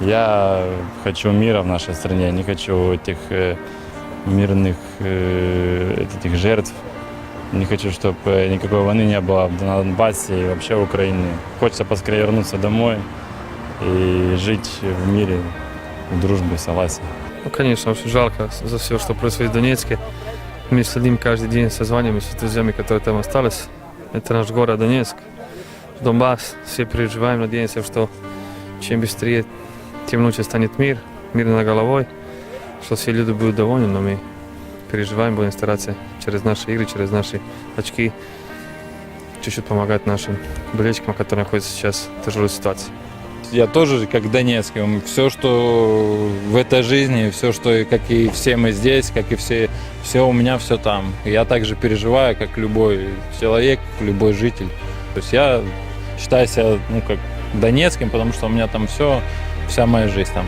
Я хочу мира в нашей стране, не хочу этих э, мирных э, этих жертв. Не хочу, чтобы никакой войны не было на Донбассе и вообще в Украине. Хочется поскорее вернуться домой и жить в мире, в дружбе, в согласии. Ну, конечно, очень жалко за все, что происходит в Донецке. Мы следим каждый день, созваниваемся с друзьями, которые там остались. Это наш город Донецк, Донбасс. Все переживаем, надеемся, что чем быстрее, тем лучше станет мир, мир над головой, что все люди будут довольны, но мы переживаем, будем стараться через наши игры, через наши очки чуть-чуть помогать нашим болельщикам, которые находятся сейчас в тяжелой ситуации. Я тоже как Донецкий. Все, что в этой жизни, все, что, как и все мы здесь, как и все, все у меня, все там. Я также переживаю, как любой человек, любой житель. То есть я считаю себя, ну, как Донецким, потому что у меня там все, вся моя жизнь там.